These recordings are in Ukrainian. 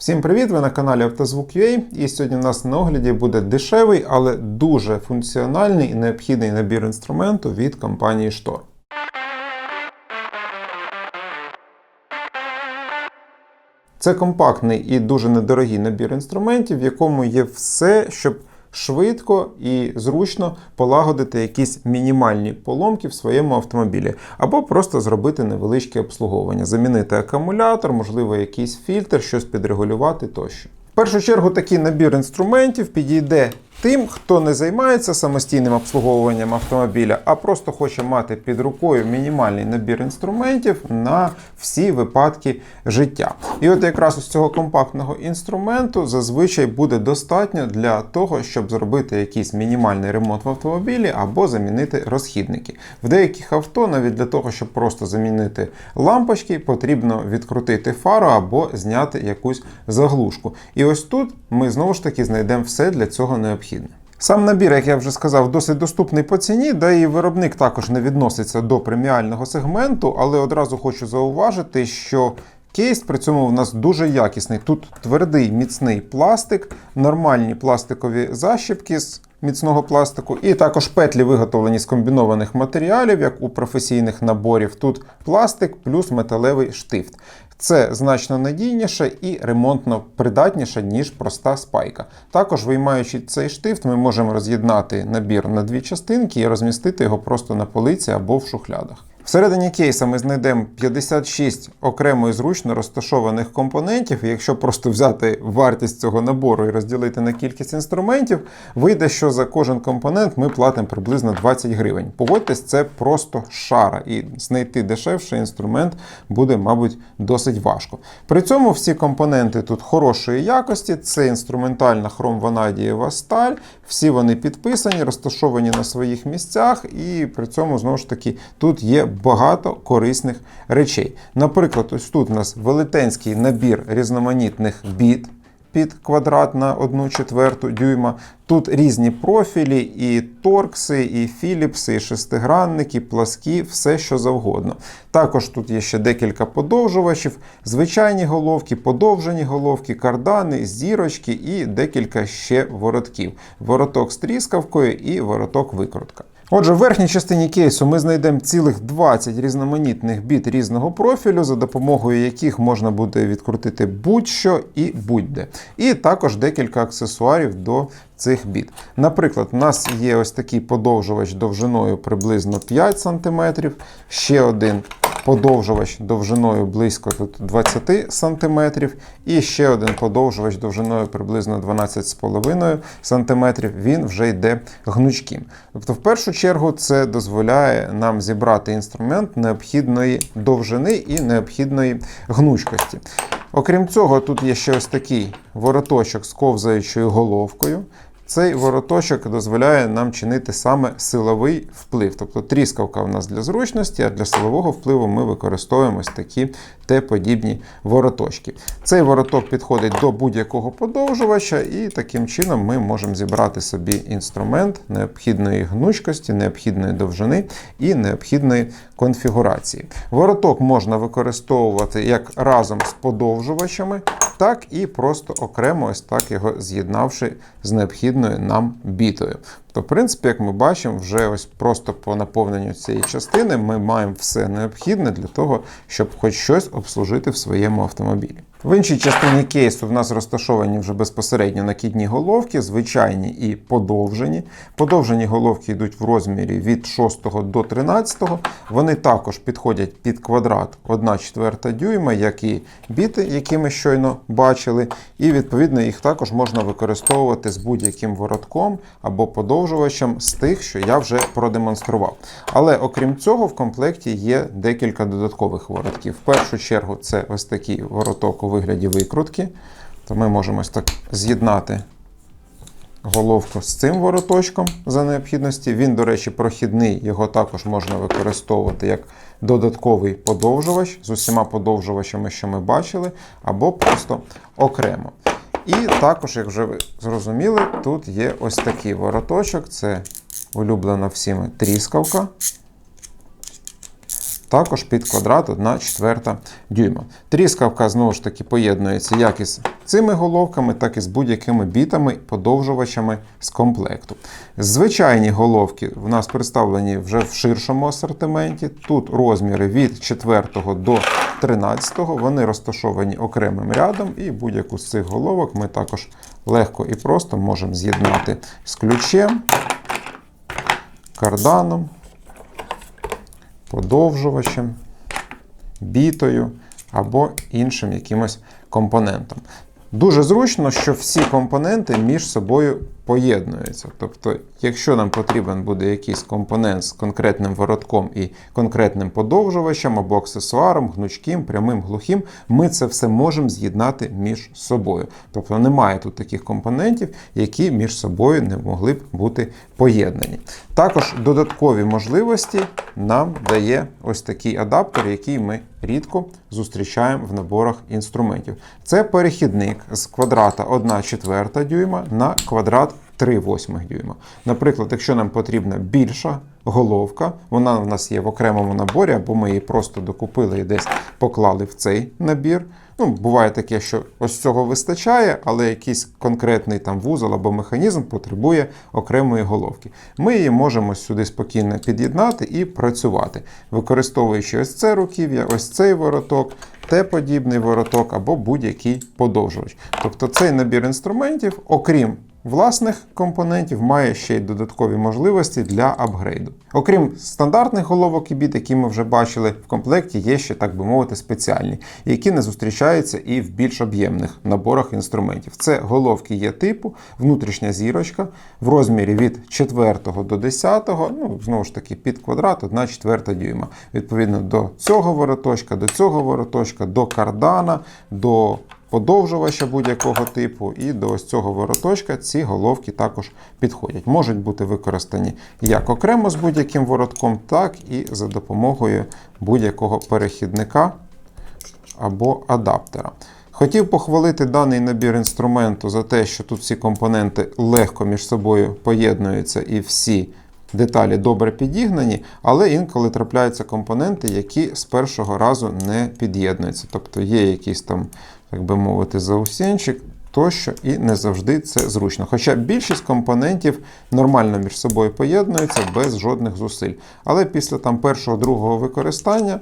Всім привіт! Ви на каналі Автозвук.ua і сьогодні в нас на огляді буде дешевий, але дуже функціональний і необхідний набір інструменту від компанії Штор. Це компактний і дуже недорогий набір інструментів, в якому є все, щоб швидко і зручно полагодити якісь мінімальні поломки в своєму автомобілі, або просто зробити невеличке обслуговування, замінити акумулятор, можливо, якийсь фільтр, щось підрегулювати тощо. В першу чергу такий набір інструментів підійде тим, хто не займається самостійним обслуговуванням автомобіля, а просто хоче мати під рукою мінімальний набір інструментів на всі випадки життя. І от якраз із цього компактного інструменту зазвичай буде достатньо для того, щоб зробити якийсь мінімальний ремонт в автомобілі або замінити розхідники. В деяких авто, навіть для того, щоб просто замінити лампочки, потрібно відкрутити фару або зняти якусь заглушку. І ось тут ми знову ж таки знайдемо все для цього необхідне. Сам набір, як я вже сказав, досить доступний по ціні, да і виробник також не відноситься до преміального сегменту, але одразу хочу зауважити, що кейс при цьому в нас дуже якісний. Тут твердий міцний пластик, нормальні пластикові защіпки з міцного пластику, і також петлі виготовлені з комбінованих матеріалів, як у професійних наборів. Тут пластик плюс металевий штифт. Це значно надійніше і ремонтно придатніше, ніж проста спайка. Також, виймаючи цей штифт, ми можемо роз'єднати набір на дві частинки і розмістити його просто на полиці або в шухлядах. Всередині кейса ми знайдемо 56 окремо і зручно розташованих компонентів. Якщо просто взяти вартість цього набору і розділити на кількість інструментів, вийде, що за кожен компонент ми платимо приблизно 20 гривень. Погодьтесь, це просто шара, і знайти дешевший інструмент буде, мабуть, досить важко. При цьому всі компоненти тут хорошої якості, це інструментальна хромванадієва сталь, всі вони підписані, розташовані на своїх місцях, і при цьому знову ж таки тут є багато корисних речей. Наприклад, ось тут у нас велетенський набір різноманітних біт. Під квадрат на 1 четверту дюйма. Тут різні профілі, і торкси, і філіпси, і шестигранники, пласкі, все що завгодно. Також тут є ще декілька подовжувачів, звичайні головки, подовжені головки, кардани, зірочки і декілька ще воротків. Вороток з тріскавкою і вороток викрутка. Отже, в верхній частині кейсу ми знайдемо цілих 20 різноманітних біт різного профілю, за допомогою яких можна буде відкрутити будь-що і будь-де. І також декілька аксесуарів до цих біт. Наприклад, у нас є ось такий подовжувач довжиною приблизно 5 см, ще один подовжувач довжиною близько тут 20 см, і ще один подовжувач довжиною приблизно 12,5 см, він вже йде гнучким. Тобто, в першу чергу, це дозволяє нам зібрати інструмент необхідної довжини і необхідної гнучкості. Окрім цього, тут є ще ось такий вороточок з ковзаючою головкою. Цей вороточок дозволяє нам чинити саме силовий вплив. Тобто тріскавка у нас для зручності, а для силового впливу ми використовуємо такі Т-подібні вороточки. Цей вороток підходить до будь-якого подовжувача, і таким чином ми можемо зібрати собі інструмент необхідної гнучкості, необхідної довжини і необхідної конфігурації. Вороток можна використовувати як разом з подовжувачами, так і просто окремо, ось так його з'єднавши з необхідною нам бітою. То, в принципі, як ми бачимо, вже ось просто по наповненню цієї частини ми маємо все необхідне для того, щоб хоч щось обслужити в своєму автомобілі. В іншій частині кейсу в нас розташовані вже безпосередньо накидні головки, звичайні і подовжені. Подовжені головки йдуть в розмірі від 6 до 13. Вони також підходять під квадрат 1 четверта дюйма, як і біти, які ми щойно бачили. І відповідно їх також можна використовувати з будь-яким воротком або подовжувачем з тих, що я вже продемонстрував. Але окрім цього, в комплекті є декілька додаткових воротків. В першу чергу це ось такий вороток вигляді викрутки. То ми можемо ось так з'єднати головку з цим вороточком за необхідності. Він, до речі, прохідний, його також можна використовувати як додатковий подовжувач з усіма подовжувачами, що ми бачили, або просто окремо. І також, як вже ви зрозуміли, тут є ось такий вороточок. Це улюблена всіми тріскавка. Також під квадрат 1 четверта дюйма. Тріскавка, знову ж таки, поєднується як із цими головками, так і з будь-якими бітами, подовжувачами з комплекту. Звичайні головки в нас представлені вже в ширшому асортименті. Тут розміри від 4 до 13, вони розташовані окремим рядом, і будь-яку з цих головок ми також легко і просто можемо з'єднати з ключем, карданом, подовжувачем, бітою або іншим якимось компонентом. Дуже зручно, що всі компоненти між собою поєднуються. Тобто, якщо нам потрібен буде якийсь компонент з конкретним воротком і конкретним подовжувачем або аксесуаром, гнучким, прямим, глухим, ми це все можемо з'єднати між собою. Тобто немає тут таких компонентів, які між собою не могли б бути поєднані. Також додаткові можливості нам дає ось такий адаптер, який ми рідко зустрічаємо в наборах інструментів. Це перехідник з квадрата 1 четверта дюйма на квадрат 3 восьмих дюйма. Наприклад, якщо нам потрібна більша головка, вона в нас є в окремому наборі, або ми її просто докупили і десь поклали в цей набір. Ну, буває таке, що ось цього вистачає, але якийсь конкретний там вузол або механізм потребує окремої головки. Ми її можемо сюди спокійно під'єднати і працювати, використовуючи ось це руків'я, ось цей вороток, Т-подібний вороток або будь-який подовжувач. Тобто цей набір інструментів, окрім власних компонентів, має ще й додаткові можливості для апгрейду. Окрім стандартних головок і біт, які ми вже бачили, в комплекті є ще, так би мовити, спеціальні, які не зустрічаються і в більш об'ємних наборах інструментів. Це головки є типу, внутрішня зірочка в розмірі від 4 до 10, ну, знову ж таки, під квадрат 1 четверта дюйма. Відповідно до цього вороточка, до цього вороточка, до кардана, до подовжувача будь-якого типу, і до ось цього вороточка ці головки також підходять. Можуть бути використані як окремо з будь-яким воротком, так і за допомогою будь-якого перехідника або адаптера. Хотів похвалити даний набір інструменту за те, що тут всі компоненти легко між собою поєднуються і всі деталі добре підігнані, але інколи трапляються компоненти, які з першого разу не під'єднуються. Тобто є якийсь там, так би мовити, заусінчик. Тощо і не завжди це зручно. Хоча більшість компонентів нормально між собою поєднуються без жодних зусиль. Але після там першого-другого використання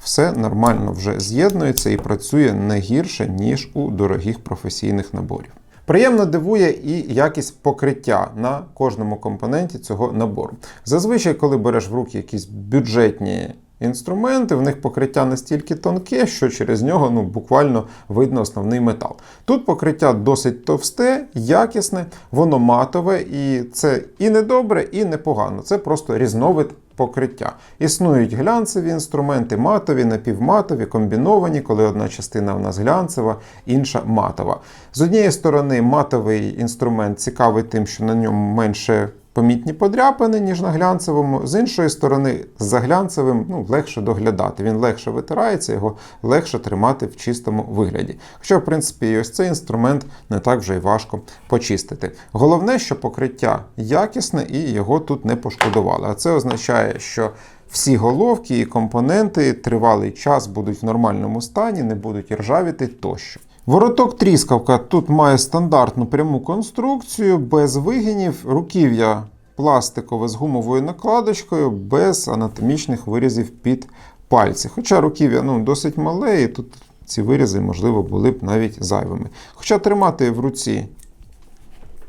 все нормально вже з'єднується і працює не гірше, ніж у дорогих професійних наборів. Приємно дивує і якість покриття на кожному компоненті цього набору. Зазвичай, коли береш в руки якісь бюджетні інструменти, в них покриття настільки тонке, що через нього ну, буквально видно основний метал. Тут покриття досить товсте, якісне, воно матове, і це і не добре, і не погано. Це просто різновид покриття. Існують глянцеві інструменти, матові, напівматові, комбіновані, коли одна частина у нас глянцева, інша матова. З однієї сторони, матовий інструмент цікавий тим, що на ньому менше помітні подряпини, ніж на глянцевому. З іншої сторони, за глянцевим ну, легше доглядати. Він легше витирається, його легше тримати в чистому вигляді. Хоча, в принципі, і ось цей інструмент не так вже й важко почистити. Головне, що покриття якісне і його тут не пошкодували. А це означає, що всі головки і компоненти тривалий час будуть в нормальному стані, не будуть ржавіти тощо. Вороток тріскавка тут має стандартну пряму конструкцію, без вигинів, руків'я пластикове з гумовою накладочкою, без анатомічних вирізів під пальці. Хоча руків'я ну, досить мале, і тут ці вирізи, можливо, були б навіть зайвими. Хоча тримати в руці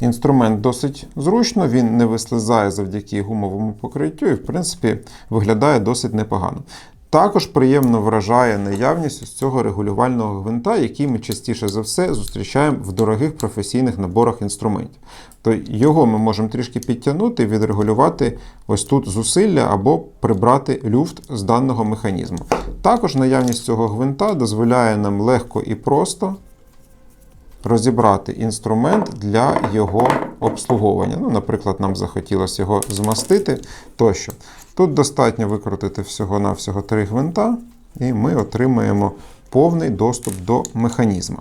інструмент досить зручно, він не вислизає завдяки гумовому покриттю і, в принципі, виглядає досить непогано. Також приємно вражає наявність ось цього регулювального гвинта, який ми частіше за все зустрічаємо в дорогих професійних наборах інструментів. То його ми можемо трішки підтягнути і відрегулювати ось тут зусилля або прибрати люфт з даного механізму. Також наявність цього гвинта дозволяє нам легко і просто розібрати інструмент для його обслуговування. Ну, Наприклад, нам захотілося його змастити тощо. Тут достатньо викрутити всього-навсього три гвинта, і ми отримаємо повний доступ до механізму.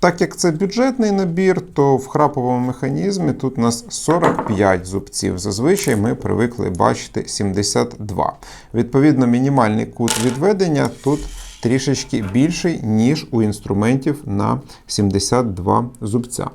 Так як це бюджетний набір, то в храповому механізмі тут у нас 45 зубців. Зазвичай ми привикли бачити 72. Відповідно, мінімальний кут відведення тут трішечки більший, ніж у інструментів на 72 зубця.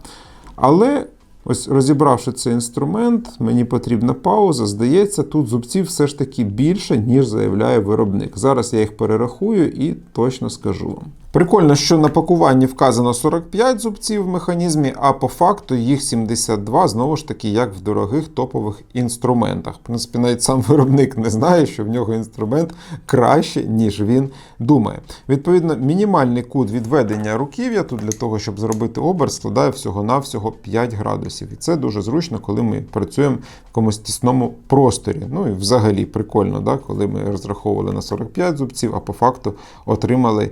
Але ось розібравши цей інструмент, мені потрібна пауза. Здається, тут зубців все ж таки більше, ніж заявляє виробник. Зараз я їх перерахую і точно скажу вам. Прикольно, що на пакуванні вказано 45 зубців в механізмі, а по факту їх 72, знову ж таки, як в дорогих топових інструментах. В принципі, навіть сам виробник не знає, що в нього інструмент краще, ніж він думає. Відповідно, мінімальний кут відведення руків'я тут для того, щоб зробити оберт, складає всього-навсього 5 градусів. І це дуже зручно, коли ми працюємо в якомусь тісному просторі. Ну і взагалі прикольно, да? коли ми розраховували на 45 зубців, а по факту отримали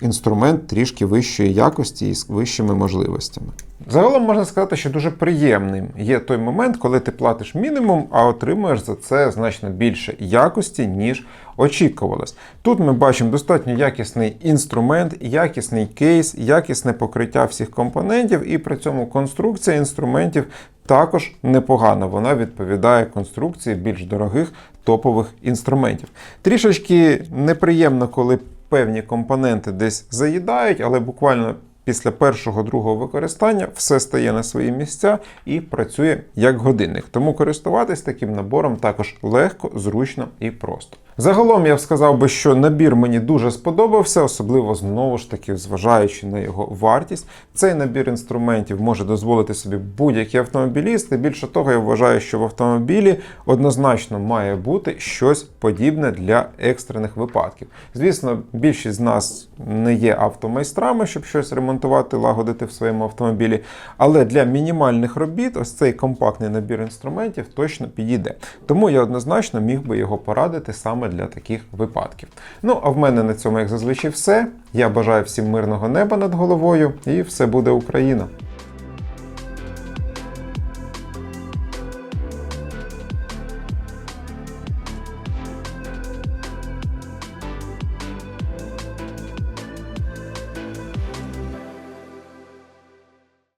інструмент трішки вищої якості і з вищими можливостями. Загалом можна сказати, що дуже приємним є той момент, коли ти платиш мінімум, а отримуєш за це значно більше якості, ніж очікувалось. Тут ми бачимо достатньо якісний інструмент, якісний кейс, якісне покриття всіх компонентів, і при цьому конструкція інструментів також непогана. Вона відповідає конструкції більш дорогих топових інструментів. Трішечки неприємно, коли певні компоненти десь заїдають, але буквально після першого другого використання все стає на свої місця і працює як годинник. Тому користуватись таким набором також легко, зручно і просто. Загалом я б сказав би, що набір мені дуже сподобався, особливо знову ж таки, зважаючи на його вартість. Цей набір інструментів може дозволити собі будь-який автомобіліст. І більше того, я вважаю, що в автомобілі однозначно має бути щось подібне для екстрених випадків. Звісно, більшість з нас не є автомайстрами, щоб щось ремонтувати, лагодити в своєму автомобілі. Але для мінімальних робіт ось цей компактний набір інструментів точно підійде. Тому я однозначно міг би його порадити саме для таких випадків. Ну, а в мене на цьому, як зазвичай, все. Я бажаю всім мирного неба над головою, і все буде Україна!